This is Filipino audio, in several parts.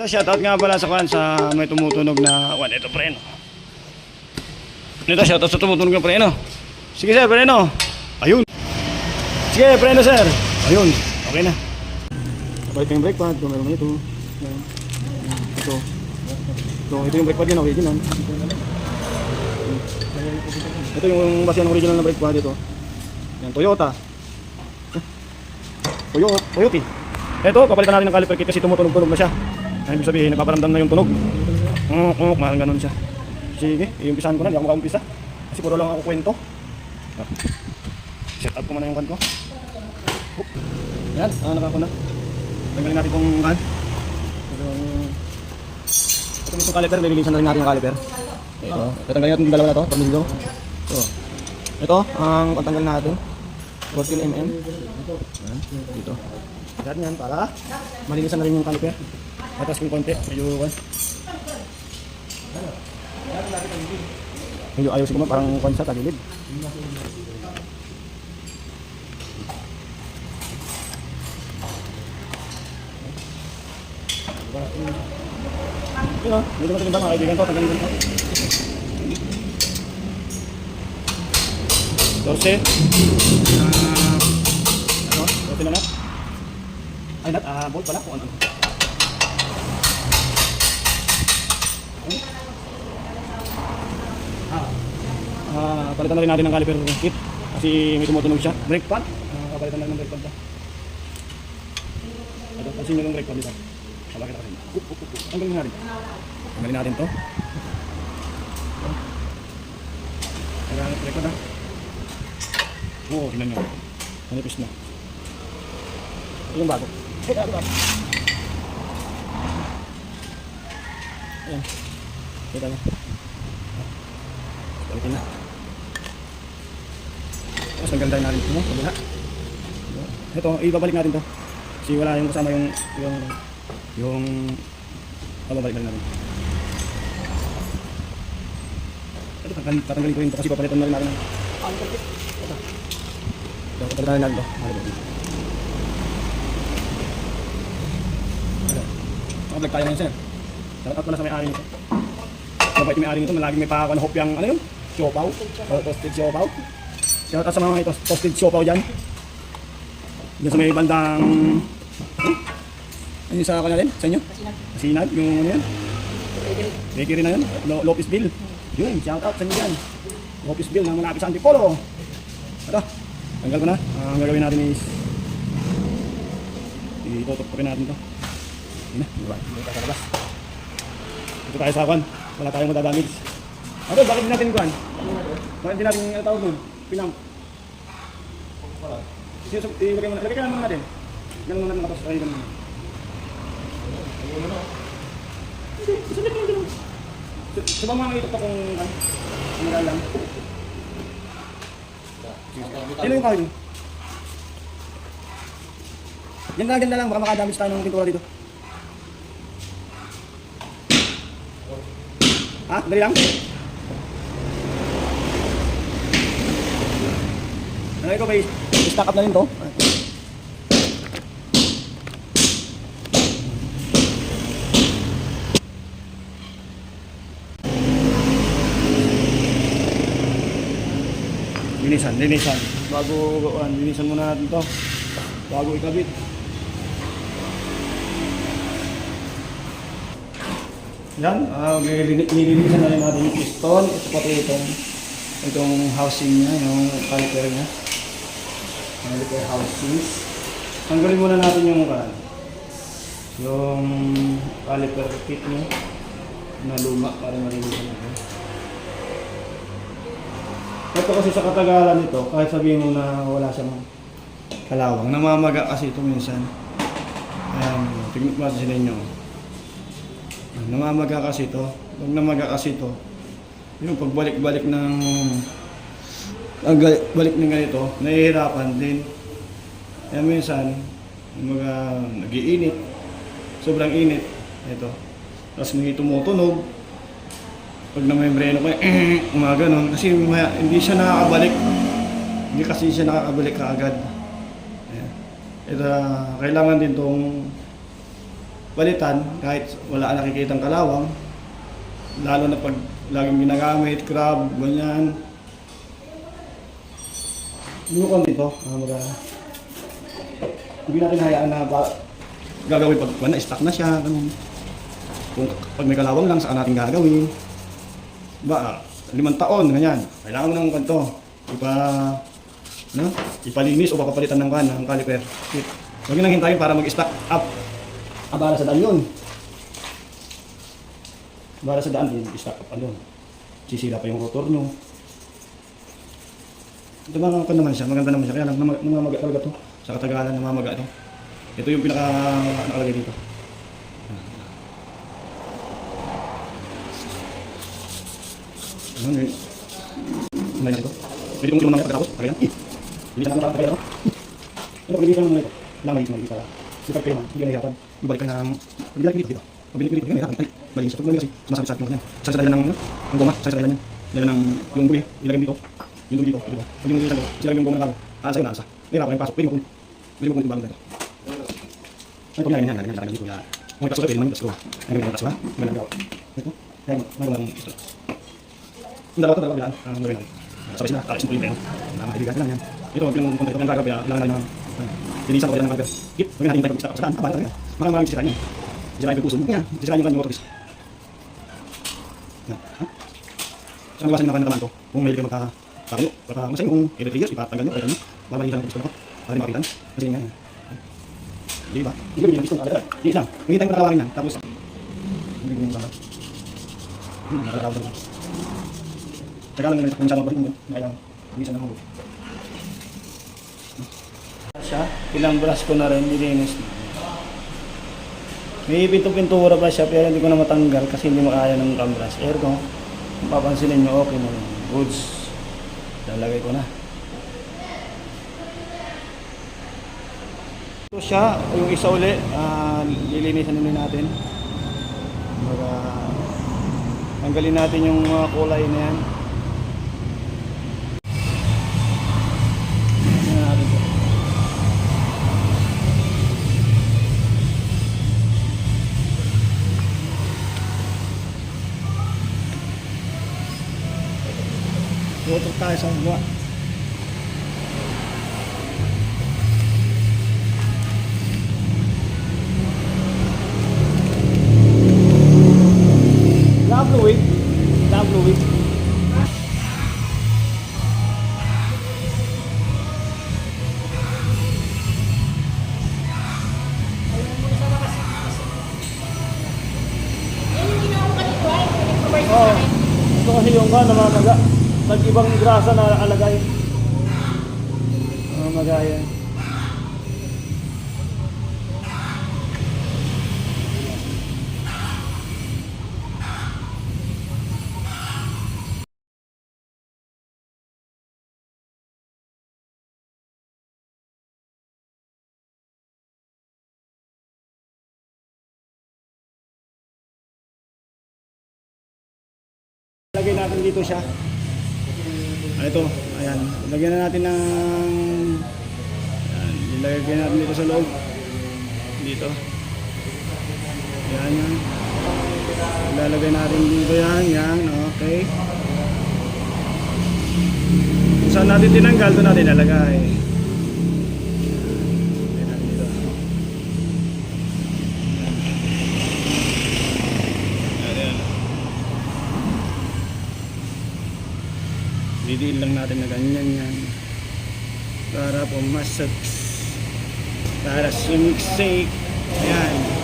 So, shoutout nga pala sa kwan sa may tumutunog na kwan. Ito preno. Ito shoutout sa tumutunog na preno. Sige sir, preno. Ayun. Sige, preno sir. Ayun. Okay na. Kapag ito yung brake pad, ito meron. Yan. Ito. Ito, ito yung brake pad yan, original. Ito yung base ng original na brake pad ito. Yan, Toyota. Toyo, Toyota. Ito, papalitan natin ng caliper kit kasi tumutunog-tunog na siya. Ibig sabihin, nagpaparamdam na yung tunog. Mm, mm, parang ganun siya. Sige, iumpisahan ko na, hindi ako makaumpisa. Kasi puro lang ako kwento. Ah. Set up ko muna yung kan ko. Yan, ah, nakako na. Tanggalin natin itong kan. Itong... Ito yung caliper, lilinisan na rin natin yung caliper. Ito, tatanggalin natin yung dalawa na to, tornilyo. So, ito, ang pantanggal natin. 14 mm. Yan, dito. Yan yan, para malinisan na rin yung caliper. Atas yung konti, medyo kan. Medyo ayaw siguro parang kan sa tagilid. Yun o, medyo matigimbang mga kaibigan ko, tanggalin ko. Torse. Ah, ano? Torse na na. Ay, nat, ah, bolt pala kung ano. Ah, ah, palitan na rin natin ng caliper kit kasi may tumutunog siya. Brake pad. Ah, palitan na rin ng brake pad. Ito, kasi yung brake pad dito. Sabagay na kasi. Up, up, up, up. Tanggalin natin. Tanggalin natin to. Tanggalin brake pad ha. Oo, tingnan nyo. Manipis na. Ito yung bago. Hey, bago, bago. Ayan. Kita nyo. Balikin na. Tapos naganda natin ito mo. Ito, ibabalik natin to. Kasi wala yung kasama yung yung yung pababalik na natin. Ito, tatanggalin, tatanggalin ko to kasi papalitan na rin natin. Ito. Ito, rin natin to. Nakablog tayo ngayon, sir. Shout out pala sa may-ari nito. Mabait yung may-ari nito, laging may pakakuan hope yung ano yun? Siopaw. O toasted siopaw. Shout out sa mga ito, toasted siopaw dyan. Diyan sa may bandang... Hmm? Ano yung sa kanila din? Sa inyo? Sinag. yung ano yan? Bakery na yun. Lo Lopez Bill. Yun, shout out sa inyo dyan. Lopez Bill ng malapit sa Antipolo. Ito, tanggal ko na. Ang gagawin natin is... Itutok natin to. Yun na, diba? Dito tayo sa labas. Tayo sa kwan. Wala tayong madadamage. Ano, bakit di natin kwan? Bakit di natin ano tawag doon? Pinang. Ilagay mo na? Ilagay ka na muna natin. Ganun natin tapos ay ganun. Hindi, isa lang ganun. Sa mga ito pa kung ano, kung nalalang. Ano yung kahoy? Na, yan na lang. Baka makadamage tayo ng pintura dito. Ha? Dali lang? Ano ito may stack up na rin to? Linisan, linisan. Bago gawaan, linisan muna natin to. Bago ikabit. Yan, uh, nililinisan na rin natin yung piston. Ito pati itong, itong housing niya, yung caliper niya. Caliper housings. Tanggalin muna natin yung kan. Yung caliper kit niya na luma para malinisan natin. Ito kasi sa katagalan nito, kahit sabihin mo na wala siyang kalawang, namamaga kasi ito minsan. Ayan, tignan mo sa inyo. Namamaga kasi ito. Pag namaga kasi ito, yung pagbalik-balik ng ang balik ng ganito, nahihirapan din. Kaya minsan, mga nagiinit, sobrang init, ito. Tapos may tumutunog, pag namembreno ko, umaga nun, kasi maya, hindi siya nakakabalik. Hindi kasi siya nakakabalik kaagad. Ayan. Ito, kailangan din tong palitan kahit wala nakikitang kalawang. Lalo na pag laging ginagamit, crab, ganyan. Lukon dito, ah, mga hindi natin hayaan na ba, gagawin pag wala, stock na siya, ganun. Kung pag may kalawang lang, saan natin gagawin? Ba, limang taon, ganyan. Kailangan ng kanto. Ipa, no? Ipalinis o papapalitan ng kan, ng caliper. Nyo nang hintayin para mag-stock up. Abala sa daan yun. Abala sa daan, stock up ano. Sisira pa yung rotor nyo. Ito mga kan naman siya, maganda naman siya. Kaya lang, namamaga talaga to. Sa katagalan, namamaga to. Ito yung pinaka nakalagay dito. Ano yun? Ano yun ito? Pwede kong kilomang pagkatapos? Kaya yan? Eh! Hindi sa natin kaya ito? Ito, pag hindi ka naman ito. Lamay ito, para Ito kayo man, hindi nahihirapan. Ibalik ka ng... Ibalik dito, dito. Pag dito, hindi nahihirapan. Ay, balik sa pag kasi sumasabit sa akin yung kanya. Sa sa ng, ano, ng goma, sa sa ng, dala ng, yung buwi, ilagay dito. Yung dito, dito. Pag yung dito, sila yung goma ng bago. Aasa yun, aasa. Nahihirapan yung pasok. Pwede mo kung, pwede mo kung yung bago dito. Ay, kung yan, yan, yan, yan, yan, dito. Kung may pasok, pwede naman yung pasok. Ay, may pasok, ha? May nagawa. Ito. Kaya, may mga ito. Yung dalawa ito, dalawa bilaan. Ang gawin natin. Sabay sila, tapos mo yung pera. Mga kaibigan lang yan. Ito, yung kontra ito ng gagawin, kailangan natin ng Linisan ko ng gagawin. Gip, huwag natin tayo pag-stop sa daan. Abala talaga. Maraming maraming sisirain yan. Sisirain yung puso mo. Yan, sisirain yung kanyang motoris. Yan. Ha? Sa mga na naman to, kung may ka magkakatayo, baka masaya kung every three years, ipatanggal nyo, kaya nyo, babalitan ang gusto ko. Para di makapitan. Kasi nga, di ba? Hindi ko yung gusto. Di lang. Hingitay ko nakawangin yan. Tapos, hindi ko yung sama. Hmm, nakakawag na. Teka lang kung saan magbalik mo. Kaya, hindi saan ako. Siya. Ilang brush ko na rin, nilinis na. May pinto-pintura pa siya pero hindi ko na matanggal kasi hindi makaya ng cam brush. Air ko, kung papansinin nyo, okay na. Goods. Lalagay ko na. Ito siya, yung isa uli, ah, lilinisan ulit natin. Baga, tanggalin natin yung mga kulay na yan. Tayo sa mga. Love fluid. Love fluid. Oo. Ito kasi yung ka namamaga. Pag ibang grasa na alagay. Namamaga yan. Lagay natin dito siya. Ah, Ito, ayan. Lagyan na natin ng... Ayan, ilagay natin dito sa loob. Dito. Ayan yan. Ilalagay natin dito yan. Yan, okay. Kung saan natin tinanggal, doon natin ilalagay. Lagyan natin dito. Ayan, ayan. Didiin lang natin na ganyan yan. Para pumasok. Para sumiksik. Ayan.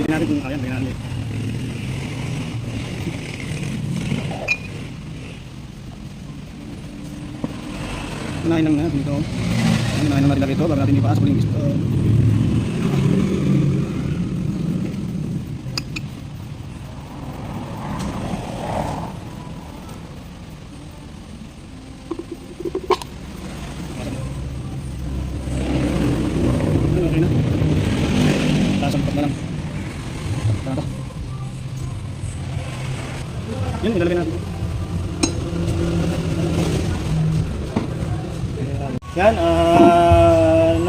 Tingnan natin kung ayan, tingnan natin. Kunain lang natin ito. Kunain lang natin ito natin ipasok yung gusto.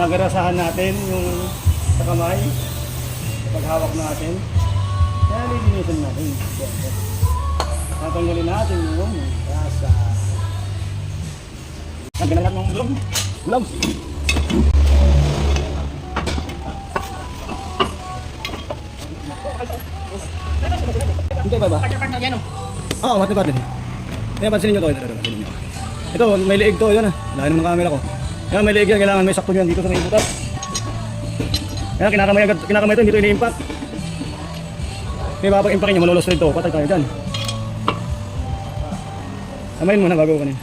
Ah, nagarasahan natin yung sa kamay, paghawak natin. Kaya lilinisan natin. Tatanggalin natin yung rasa. Tanggalin natin yung gloves. Gloves. Hindi ba ba? Oo, mati pa din. Kaya pansinin nyo to. Ito, ito, may liig to. Yan ah. Lahat ng camera ko. Yan, may liig yan. Kailangan may sakto yan dito sa may butas. Kaya kinakamay agad. Kinakamay ito, hindi ito ini-impact. Pag impakin nyo, malulos rin ito. Patay tayo dyan. Samayin mo na bago ko kanina.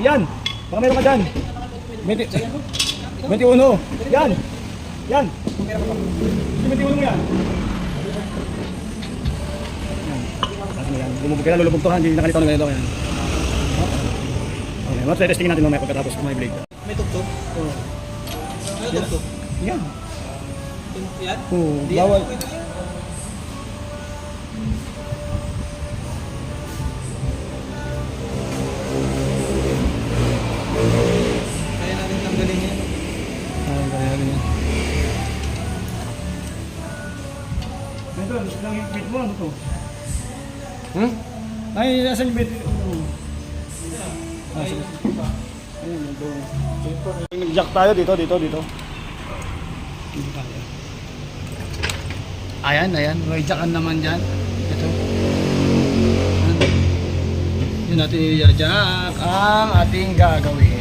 Yan! Baka meron ka dyan. 20, 21. Yan! Yan! 21 mo yan. Yan. Lumubog kaya lulubog to ha. Hindi nakalitaw na ganito. Yan. Okay, mas testing natin mamaya pagkatapos may blade. May tugtog? Oo. May tugtog? Yan. Yan? Oo, bawal. yan, ano to? Hmm? Ay, nasa yung bit? Ah, sige. Ayun, ito. Nag-jack tayo dito, dito, dito. Ayan, ayan. May jackan naman dyan. Ito. Yun natin i-jack ang ating gagawin.